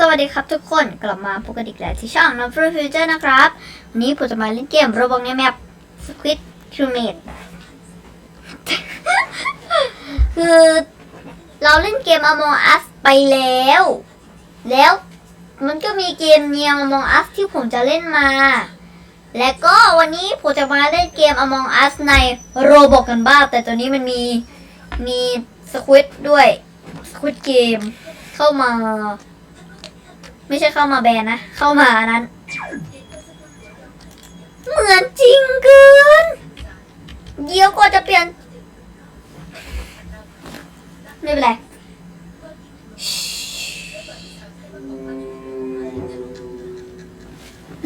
สวัสดีครับทุกคนกลับมาพบกันอีกแล้วที่ช่อง n o v e l Future นะครับ วันนี้ผมจะมาเล่นเกมโรบอ t ในแมป Squid Crewmate คือเราเล่นเกม Among Us ไปแล้ว แล้วมันก็มีเกมเนีย Among Us ที่ผมจะเล่นมา และก็วันนี้ผมจะมาเล่นเกม Among Us ในโรบอ t กันบ้างแต่ตัวนี้มันมีมีสควิดด้วยสควิดเกมเข้ามา ไม่ใช่เข้ามาแบนนะ เข้ามานนั้น เหมือนจริงเกินเดี๋ยวก็จะเปลี่ยน ไม่เป็นไร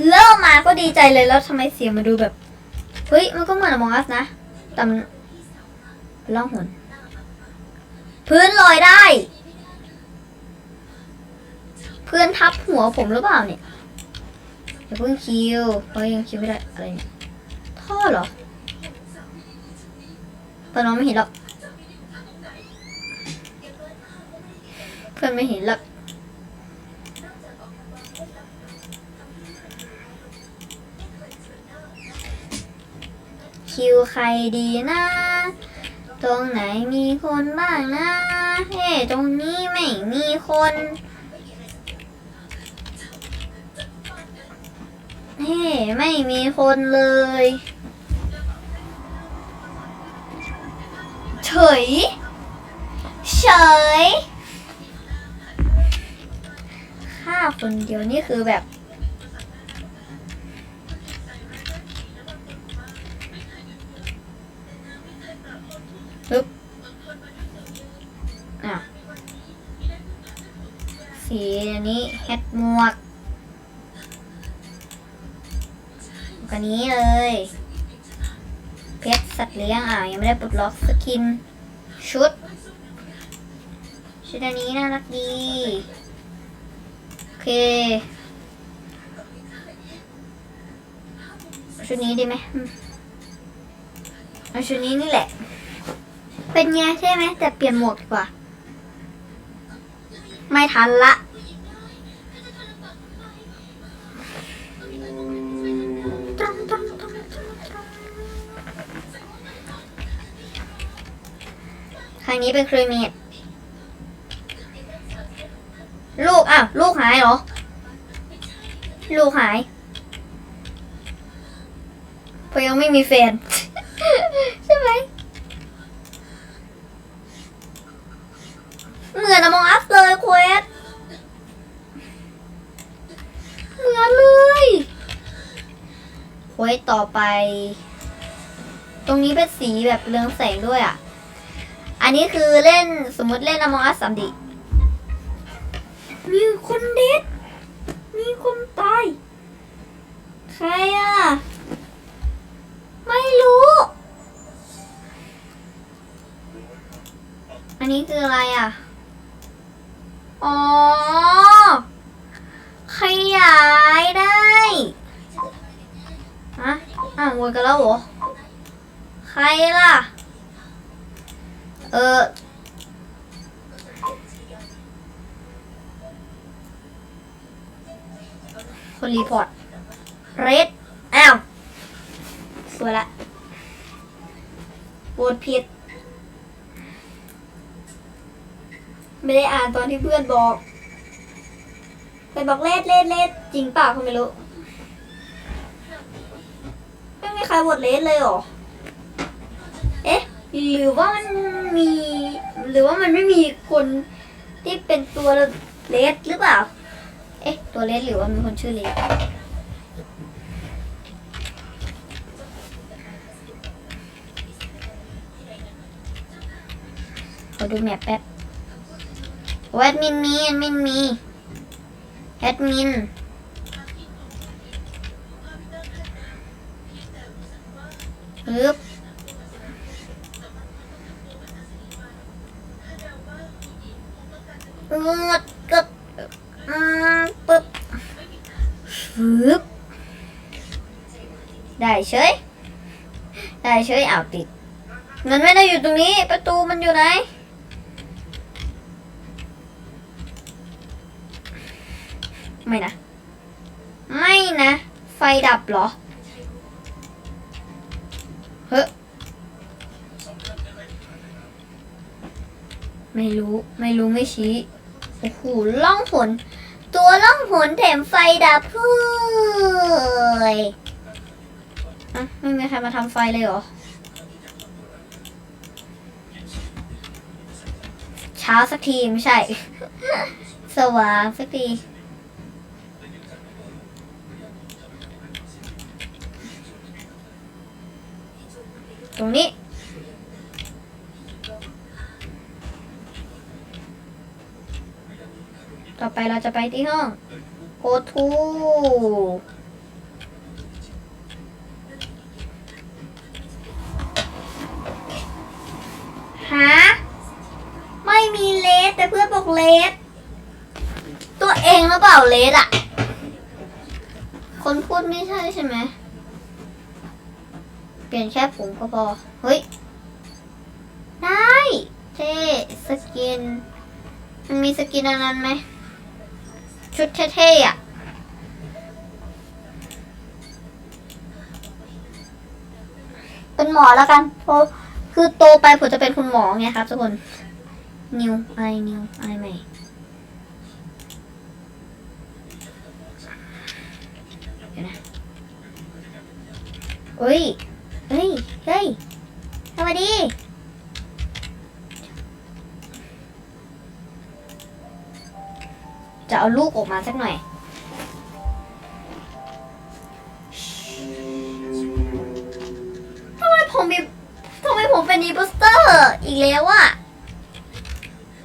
เริ่มมาก็ดีใจเลยแล้วทำไมเสียงมาดูแบบ เฮ้ย มันก็เหมือนมองอัสนะแต่มันล่องหนพื้นลอยได้ เพื่อนทับหัวผมหรือเปล่าเนี่ยอย่าเพิ่งคิวเพราะยังคิวไม่ได้อะไรเนี่ยท่อเหรอเพื่อนน้องไม่เห็นหรอกเพื่อนไม่เห็นหรอกคิวใครดีนะ ตรงไหนมีคนบ้างนะ เฮ้ตรงนี้ไม่มีคน เฮ้ไม่มีคนเลย เฉย เฉยฆ่าคนเดียวนี่คือแบบปึ๊บอะสีนี้แฮทหมวก อันนี้เลย เพชรสัตว์เลี้ยงอะยังไม่ได้ปลดล็อกสกิน ชุด ชุดอันนี้น่ารักดี โอเค ชุดนี้ดีไหมมเอาชุดนี้นี่แหละ เป็นไงใช่ไหมแต่เปลี่ยนหมวกดีกว่า ไม่ทันละ ครั้งนี้เป็นครีเมดลูกอะลูกหายเหรอ ลูกหายเพราะยังไม่มีแฟน ใช่ไหมเหมือนมองอัสเลยเควสเหมือนเลยเควสต่อไป ตรงนี้เป็นสีแบบเรืองแสงด้วยอะ นนี้คือเล่นสมมติเล่น Among Us 3D มีคนเด็ด มีคนตาย ใครอะ ไม่รู้ อันนี้คืออะไรอะ อ๋อ ขยายได้ฮะอะวนกันแล้วเหรอ ใครล่ะ เออคนรีพอร์ตเรดอ้าว สวยละปวดผิด ไม่ได้อ่านตอนที่เพื่อนบอกไปบอกเลดเลดเลดจริงเปล่าเขาไม่รู้ ไม่มีใครบทเลดเลยหรอ เอ๊ะ หรือว่ามัน มี หรือว่ามันไม่มีคนที่เป็นตัวเลสหรือเปล่า เอ๊ะ ตัวเลสหรือว่ามีคนชื่อเลสขอดูแมปแป๊บโอ้แอดมินมีแอดมินมีแอดมิน งดกดอืมปึ๊บฟึบได้เฉย ได้เฉยเอาติด มันไม่ได้อยู่ตรงนี้ ประตูมันอยู่ไหน ไม่นะ ไม่นะ ไฟดับเหรอ เฮ้ยไม่รู้ ไม่รู้ไม่ชี้ โอ้โหล่องหนตัวล่องหนแถมไฟดับเฮ้ยอะไม่มีใครมาทำไฟเลยเหรอ เช้าสักทีไม่ใช่ สว่างสักที ต่อไปเราจะไปที่ห้อง go to หาไม่มีเลสแต่เพื่อนบอกเลส ตัวเองหรือเปล่าเลสอะคนพูดไม่ใช่ใช่ไหม เปลี่ยนแค่ผมก็พอ เฮ้ย ได้ เท่สกิน มันมีสกินอันนั้นไหม ชุดเท่ๆอะเป็นหมอแล้วกันเพราะคือโตไปผมจะเป็นคุณหมอไงครับทุกคนนิวไรนิวไรใหม่เดี๋ยวนะเฮ้ยเฮ้ยเฮ้ยสวัสดี จะเอาลูกออกมาสักหน่อย ทำไมผมมีทำไมผมเป็นอีโปสเตอร์อีกแล้วอะ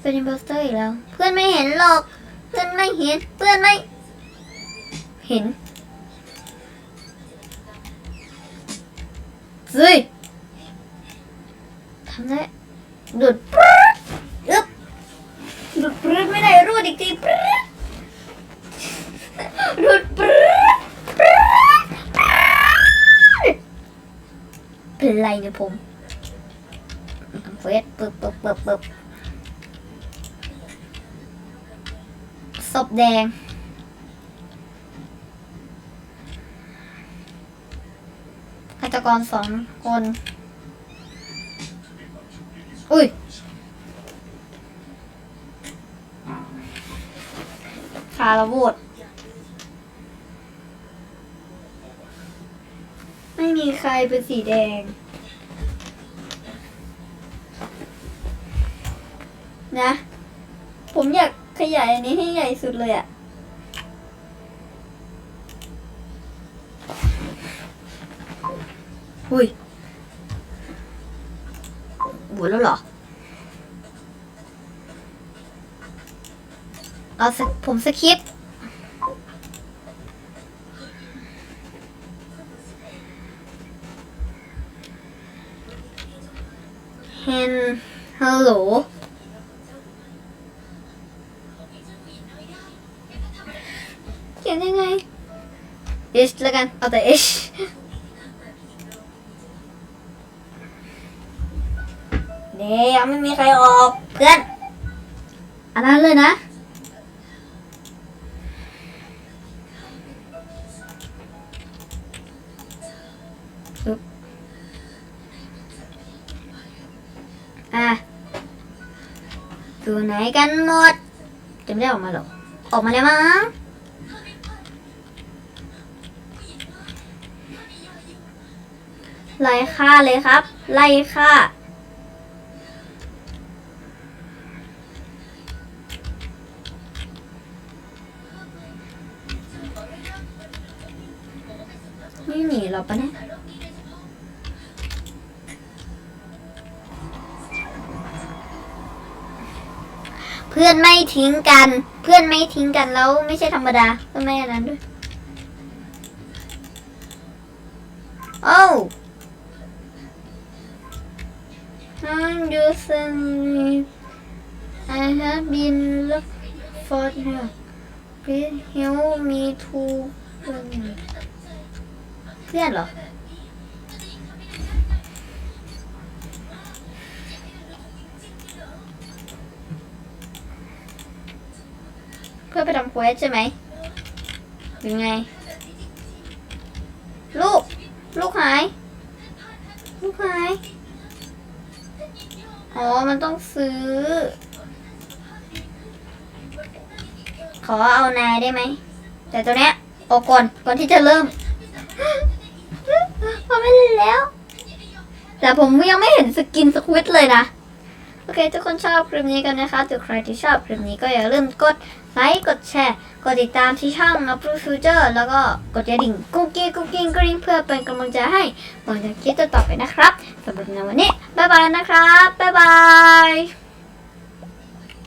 เป็นอีโปสเตอร์อีกแล้ว เพื่อนไม่เห็นหรอก เพื่อนไม่เห็น เพื่อนไม่ เห็นเฮ้ยทำได้ดูดปรึ๊ดอึ๊บดูดปรึ๊ดไม่ได้รูดอีกทีปรึ๊ด ดูดปรึ๊ดปรึ๊ดปรึ๊ดเป็นไรเนี่ยผมเฟสปึ๊บปึ๊บปึ๊บปึ๊บศพแดงฆาตกรสองคน อุ้ยคาระโวด ไม่มีใครเป็นสีแดง นะ ผมอยากขยายอันนี้ให้ใหญ่สุดเลยอะอุ้ยบวชแล้วเหรอเอาสผมสคริปต์ เฮนฮัลโหลเขียนยังไง h แล้วกัน เอาแต่ h เดี๋ยวไม่มีใครออกเพื่อน อันนั้นเลยนะ อะอยู่ไหนกันหมดจะไม่ได้ออกมาหรอ ออกมาแล้วมั้งไล่ฆ่าเลยครับ ไล่ฆ่า พื่อนไม่ทิ้งกัน เพื่อนไม่ทิ้งกันแล้วไม่ใช่ธรรมดาเพื่อนไม่อันนั้นด้วยโอ้า I'm just saying I have been looking for you. Please help me to เพื่อนเหรอ พื่อไปทำเควสใช่ไหมยังไง ลูก ลูกหาย ลูกหาย อ๋อ มันต้องซื้อ ขอเอานายได้ไหม แต่ตัวเนี้ยออกก่อน ก่อนที่จะเริ่มพอไม่เล่นแล้ว แต่ผมยังไม่เห็นสกินสควิตเลยนะ โอเค ทุกคนชอบคลิปนี้กันนะคะถ้าใครที่ชอบคลิปนี้ก็อย่าลืมกดไลค์กดแชร์ กดติดตามที่ช่อง u p r o Future แล้วก็กดกระดิ่งกุ๊กกิ๊กกุ๊กกิ๊กกริ๊งเพื่อเป็นกำลังใจให้ผมจะคลิปต่อไปนะครับสำหรับในวันนี้บ๊ายบายนะครับบ๊ายบาย